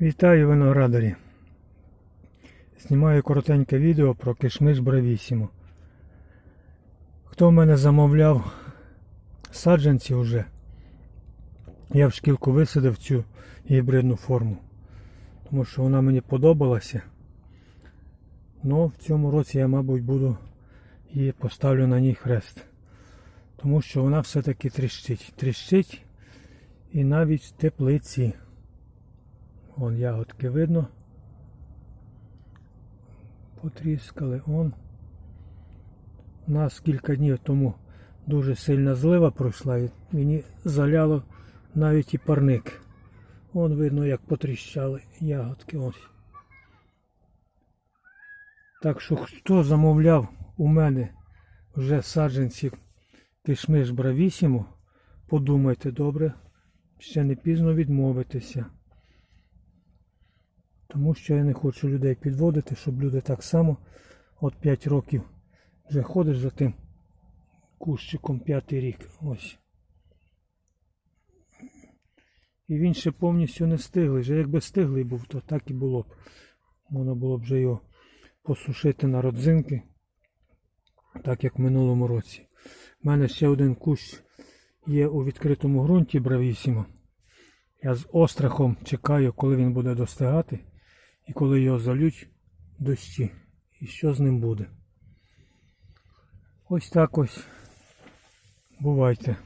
Вітаю виноградарі! Знімаю коротеньке відео про кишмиш Бравісімо. Хто в мене замовляв саджанці вже, я в шкілку висадив цю гібридну форму, тому що вона мені подобалася. Но в цьому році я, мабуть, буду і поставлю на ній хрест. Тому що вона все-таки тріщить. Тріщить і навіть в теплиці. Вон ягодки видно. Потріскали он. У нас кілька днів тому дуже сильна злива пройшла і мені заляло навіть і парник. Вон видно, як потріщали ягодки. Ось. Так що хто замовляв у мене вже саджанці кишмиш бравісімо, подумайте добре, ще не пізно відмовитися. Тому що я не хочу людей підводити, щоб люди так само от 5 років вже ходиш за тим кущиком п'ятий рік. Ось. І він ще повністю не стиглий. Вже якби стиглий був, то так і було б. Можна було б вже його посушити на родзинки, так як в минулому році. У мене ще один кущ є у відкритому ґрунті бравісімо. Я з острахом чекаю, коли він буде достигати і коли його залють дощі. І що з ним буде. Ось так ось. Бувайте.